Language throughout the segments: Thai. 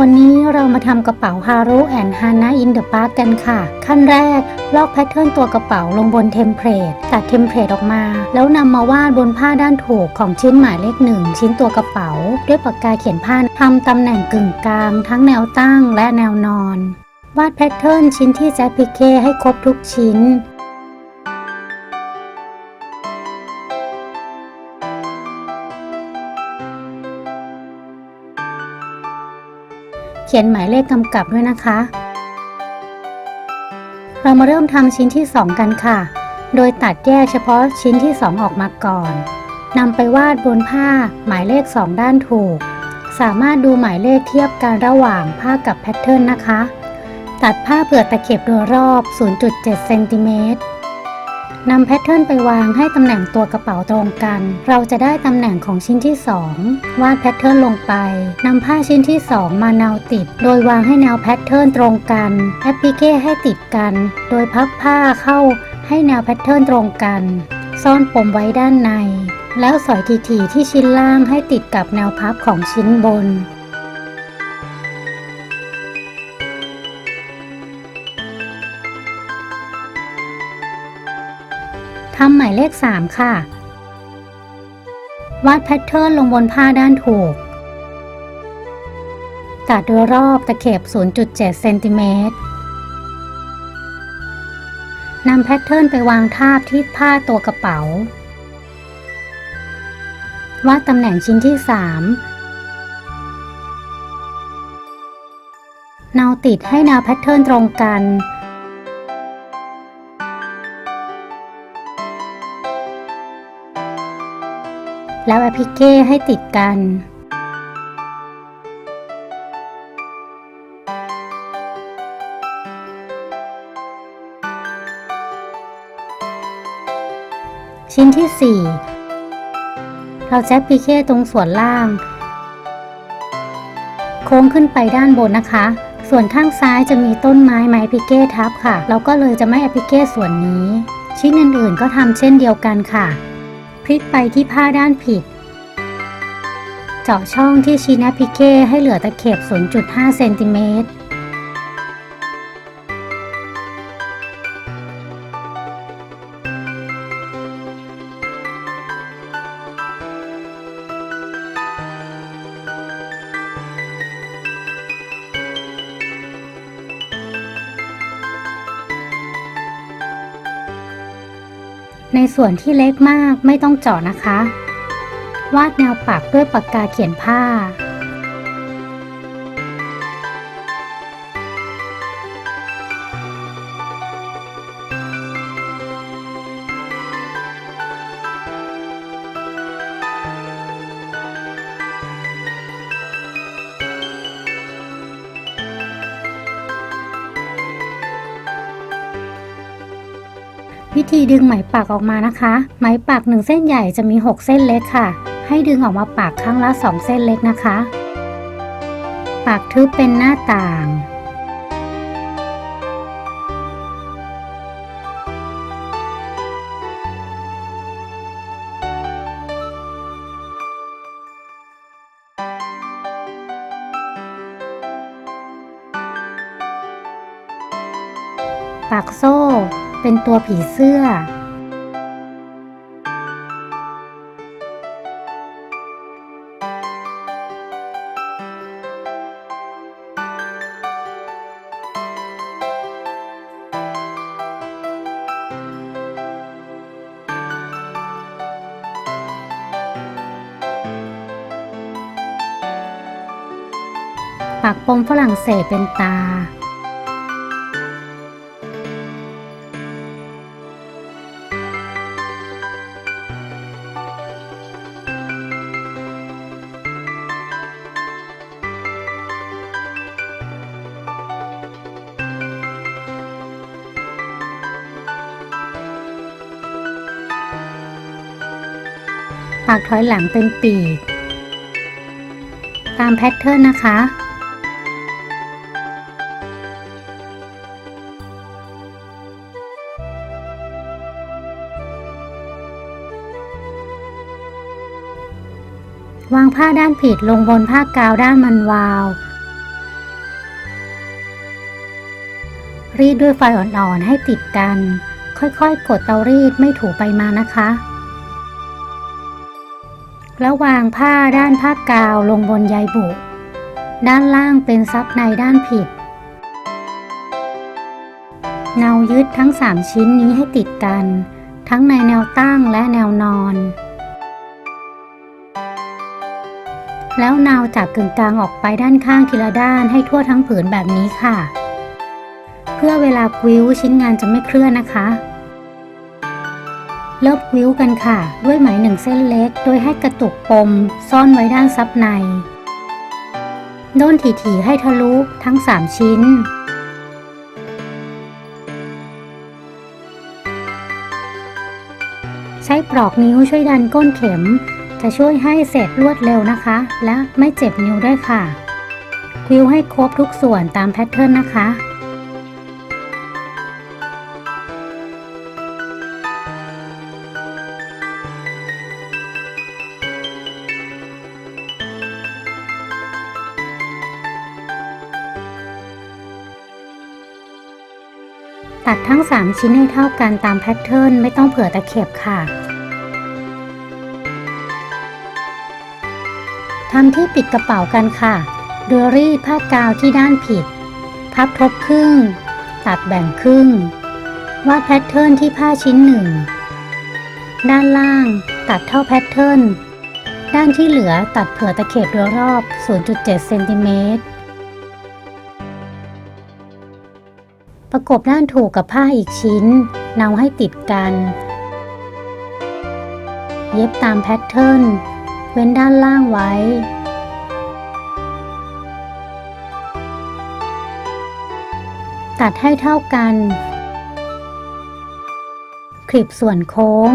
วันนี้เรามาทำกระเป๋าฮารุแอนฮานาอินเดอะปาร์กกันค่ะ ขั้นแรก ลอกแพทเทิร์นตัวกระเป๋าลงบนเทมเพลตตัดเทมเพลตออกมา แล้วนำมาวาดบนผ้าด้านถูกของชิ้นหมายเลขหนึ่งชิ้นตัวกระเป๋า ด้วยปากกาเขียนผ้าทำตำแหน่งกึ่งกลาง ทั้งแนวตั้งและแนวนอน วาดแพทเทิร์นชิ้นที่แจพิเคให้ครบทุกชิ้น เขียนหมายเลขกำกับด้วยนะคะ เรามาเริ่มทำชิ้นที่ 2 กันค่ะ โดยตัดแยกเฉพาะชิ้นที่ 2 ออกมาก่อนนำไปวาดบนผ้าหมายเลข 2 ด้านถูก สามารถดูหมายเลขเทียบกันระหว่างผ้ากับแพทเทิร์นนะคะ ตัดผ้าเปลือกตะเข็บโดยรอบ 0.7 เซนติเมตร นำแพทเทิร์นไปวางให้ตำแหน่งตัวกระเป๋าตรงกัน เราจะได้ตำแหน่งของชิ้นที่ 2 วาดแพทเทิร์นลงไปนำผ้าชิ้นที่ 2 มาแนวติด โดยวางให้แนวแพทเทิร์นตรงกันแอปพลิเคให้ติดกัน โดยพับผ้าเข้าให้แนวแพทเทิร์นตรงกัน ซ่อนปมไว้ด้านใน แล้วสอยทีๆที่ชิ้นล่างให้ติดกับแนวพับของชิ้นบน ทำหมายเลข 3 ค่ะ วาดแพทเทิร์นลงบนผ้าด้านถูก ตัดโดยรอบตะเข็บ 0.7 เซนติเมตรนำแพทเทิร์นไปวางทาบที่ผ้าตัวกระเป๋า วาดตำแหน่งชิ้นที่3แนวติดให้แนวแพทเทิร์นตรงกัน แล้วแอปพลิเคให้ติดกัน ชิ้นที่ 4 เราแจ็คพีเคตรงส่วนล่าง โค้งขึ้นไปด้านบนนะคะ ส่วนข้างซ้ายจะมีต้นไม้ไม้พิเก้ทับค่ะ เราก็เลยจะไม่แอปพลิเคส่วนนี้ ชิ้นอื่นๆก็ทำเช่นเดียวกันค่ะ พลิกไปที่ผ้าด้านผิด เจาะช่องที่ชินาพิเคให้เหลือตะเข็บ 0.5 เซนติเมตร ในส่วนที่เล็กมากไม่ต้องเจาะนะคะ วาดแนวปากด้วยปากกาเขียนผ้า วิธีดึงไหมปักออกมานะคะ ไหมปักหนึ่งเส้นใหญ่จะมี 6 เส้นเล็กค่ะ ให้ดึงออกมาปักครั้งละ 2 เส้นเล็กนะคะ ปักทึบเป็นหน้าต่าง ปักโซ่ เป็นตัวผีเสื้อปักปมฝรั่งเศสเป็นตาากถอยหลังเป็นปีก ตามแพทเทิร์นนะคะ วางผ้าด้านผิดลงบนผ้ากาวด้านมันวาว รีดด้วยไฟอ่อนๆให้ติดกัน ค่อยๆ กดเตารีดไม่ถูไปมานะคะ แล้ววางผ้าด้านผ้ากาวลงบนใยบุ ด้านล่างเป็นซับในด้านผิด เนายึดทั้ง 3 ชิ้นนี้ให้ติดกัน ทั้งในแนวตั้งและแนวนอน แล้วนาวจากกึ่งกลางออกไปด้านข้างทีละด้านให้ทั่วทั้งผืนแบบนี้ค่ะ เพื่อเวลากิ้วชิ้นงานจะไม่เคลื่อนนะคะ เริ่มกิ้วกันค่ะ ด้วยไหมหนึ่งเส้นเล็ก โดยให้กระตุกปม ซ่อนไว้ด้านซับในโน้นถี่ๆให้ทะลุทั้ง 3 ชิ้น ใช้ปลอกนิ้วช่วยดันก้นเข็ม จะช่วยให้เสร็จรวดเร็วนะคะ และไม่เจ็บนิ้วด้วยค่ะคิ้วให้ครบทุกส่วนตามแพทเทิร์นนะคะ ตัดทั้ง 3 ชิ้นให้เท่ากันตามแพทเทิร์นไม่ต้องเผื่อตะเข็บค่ะทำที่ปิดกระเป๋ากันค่ะ โดยรีดผ้ากาวที่ด้านผิด พับทบครึ่ง ตัดแบ่งครึ่ง วาดแพทเทิร์นที่ผ้าชิ้นหนึ่ง ด้านล่าง ตัดเท่าแพทเทิร์น ด้านที่เหลือตัดเผื่อตะเข็บโดยรอบ 0.7 เซนติเมตร ประกบด้านถูกกับผ้าอีกชิ้นเนาให้ติดกัน เย็บตามแพทเทิร์น เว้นด้านล่างไว้ ตัดให้เท่ากัน คลิปส่วนโค้ง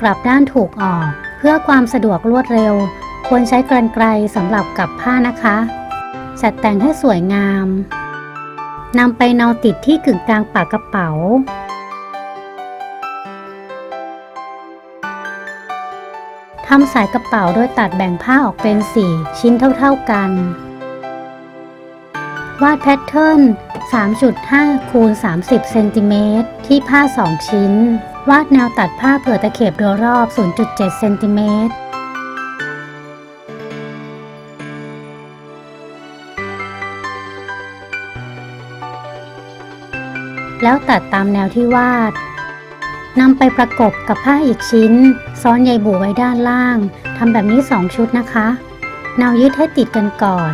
กลับด้านถูกออก เพื่อความสะดวกรวดเร็ว ควรใช้กรรไกรสำหรับกับผ้านะคะจัดแต่งให้สวยงาม นำไปเนาติดที่กึ่งกลางปากกระเป๋า ทำสายกระเป๋าโดยตัดแบ่งผ้าออกเป็น 4 ชิ้นเท่าๆกัน วาดแพทเทิร์น 3.5 คูณ 30 เซนติเมตรที่ผ้า 2 ชิ้น วาดแนวตัดผ้าเผื่อตะเข็บโดยรอบ 0.7 เซนติเมตร แล้วตัดตามแนวที่วาดนำไปประกบกับผ้าอีกชิ้น ซ้อนใยบูไว้ด้านล่างทำแบบนี้ 2 ชุดนะคะแนวยึดให้ติดกันก่อน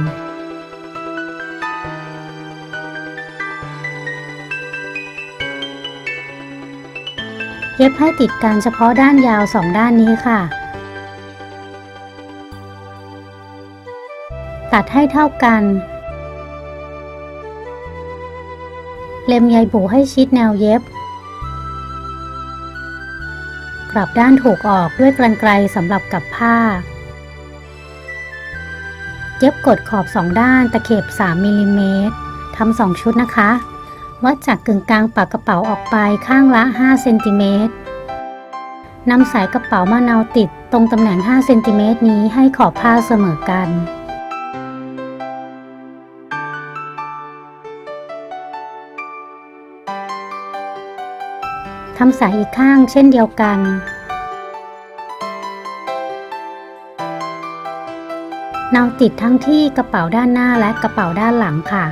เย็บให้ติดกันเฉพาะด้านยาวสองด้านนี้ค่ะ ตัดให้เท่ากัน เล็มใยบูให้ชิดแนวเย็บ กลับด้านถูกออกด้วยกรรไกรสำหรับกับผ้า เย็บกดขอบสองด้านตะเข็บ 3มิลลิเมตรทำสองชุดนะคะ วัดจากกึ่งกลางปากกระเป๋าออกไปข้างละ 5 เซนติเมตรนำสายกระเป๋ามาเนาติดตรงตำแหน่ง 5 เซนติเมตรนี้ให้ขอบผ้าเสมอกัน ทำสายอีกข้างเช่นเดียวกันเนาติดทั้งที่กระเป๋าด้านหน้าและกระเป๋าด้านหลังค่ะ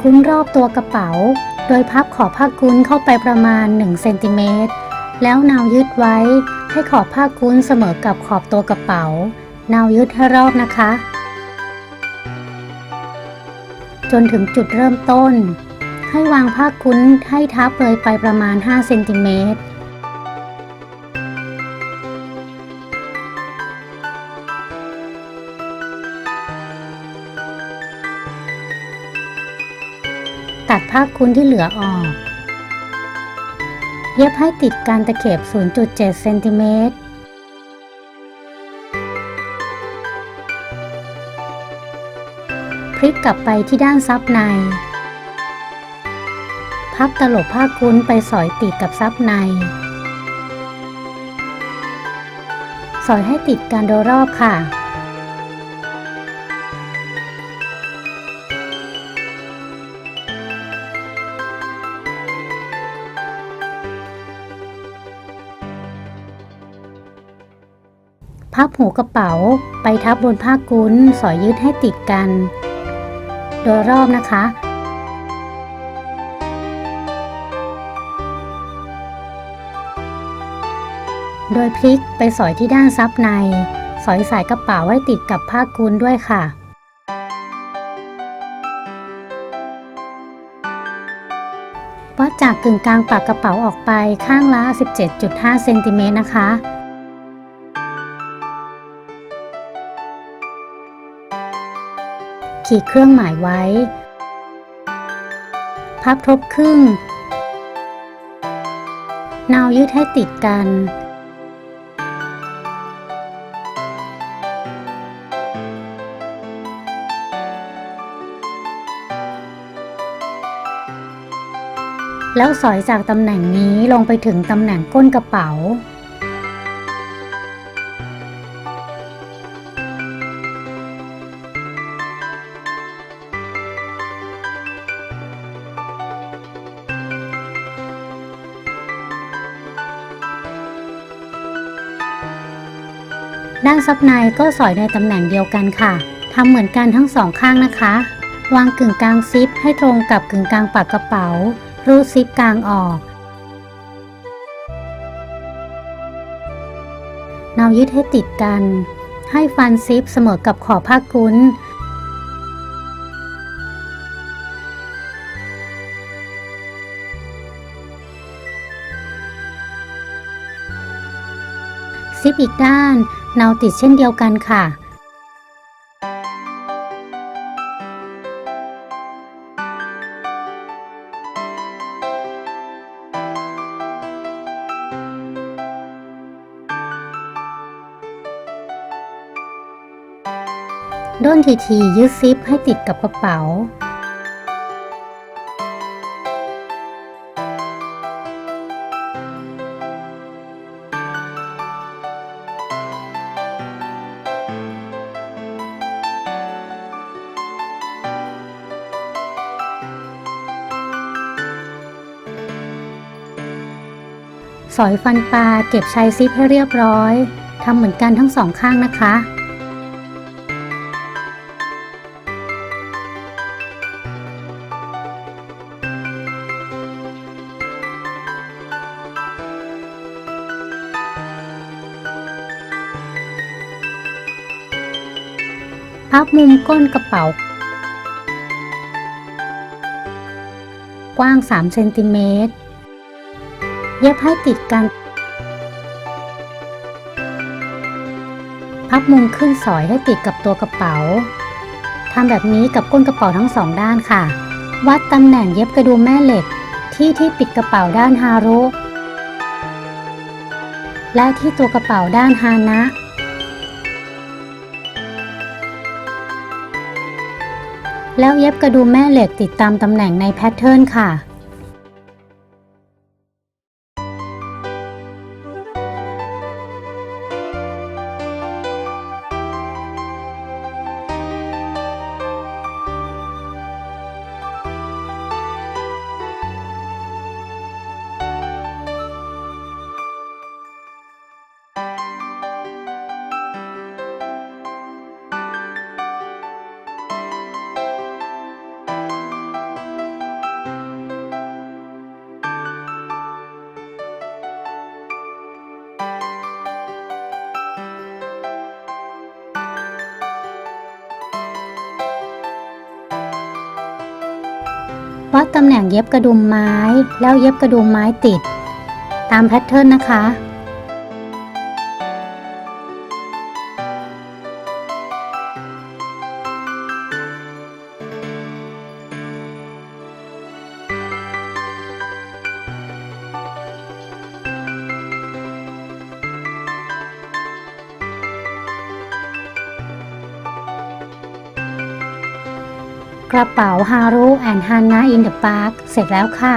คุ้นรอบตัวกระเป๋า โดยพับขอบผ้ากุ้นเข้าไปประมาณ1เซนติเมตรแล้วนาวยึดไว้ให้ขอบผ้ากุ้นเสมอกับขอบตัวกระเป๋านาวยึดให้รอบนะคะ จนถึงจุดเริ่มต้น ให้วางผ้ากุ้นให้ทับเลยไปประมาณ 5 เซนติเมตรตัดผ้าคุ้นที่เหลือออก เย็บให้ติดการตะเข็บ 0.7 เซนติเมตร พลิกกลับไปที่ด้านซับใน พับตลบผ้าคุ้นไปสอยติดกับซับใน สอยให้ติดกันโดยรอบค่ะ พับหูกระเป๋าไปทับบนผ้ากุ้นสอยยืดให้ติดกัน โดยรอบนะคะ โดยพลิกไปสอยที่ด้านซับใน สอยสายกระเป๋าให้ติดกับผ้ากุนด้วยค่ะ วัดจากกึ่งกลางปากกระเป๋าออกไปข้างละ 17.5 เซนติเมตรนะคะขีดเครื่องหมายไว้ พับทบครึ่ง นาวยืดให้ติดกัน แล้วสอยจากตำแหน่งนี้ลงไปถึงตำแหน่งก้นกระเป๋า ด้านซับในก็สอยในตำแหน่งเดียวกันค่ะทำเหมือนกันทั้งสองข้างนะคะ วางกึ่งกลางซิปให้ตรงกับกึ่งกลางปากกระเป๋า รูดซิปกลางออกเนายึดให้ติดกัน ให้ฟันซิปเสมอกับขอบผ้ากุ้น ซิปอีกด้านเนาติดเช่นเดียวกันค่ะ ด้นทีๆยืดซิปให้ติดกับกระเป๋า สอยฟันปลาเก็บชายซิปให้เรียบร้อยทำเหมือนกันทั้งสองข้างนะคะ พับมุมก้นกระเป๋า กว้าง 3 เซนติเมตร เย็บให้ติดกัน พับมุมขึ้นสอยให้ติดกับตัวกระเป๋า ทำแบบนี้กับก้นกระเป๋าทั้งสองด้านค่ะ วัดตำแหน่งเย็บกระดุมแม่เหล็กที่ที่ปิดกระเป๋าด้านฮารุและที่ตัวกระเป๋าด้านฮานะ แล้วเย็บกระดุมแม่เหล็กติดตามตำแหน่งในแพทเทิร์นค่ะาะตำแหน่งเย็บกระดุมไม้ แล้วเย็บกระดุมไม้ติด ตามแพทเทิร์นนะคะ กระเป๋าฮารุแอนฮานนาอินเดอะพาร์คเสร็จแล้วค่ะ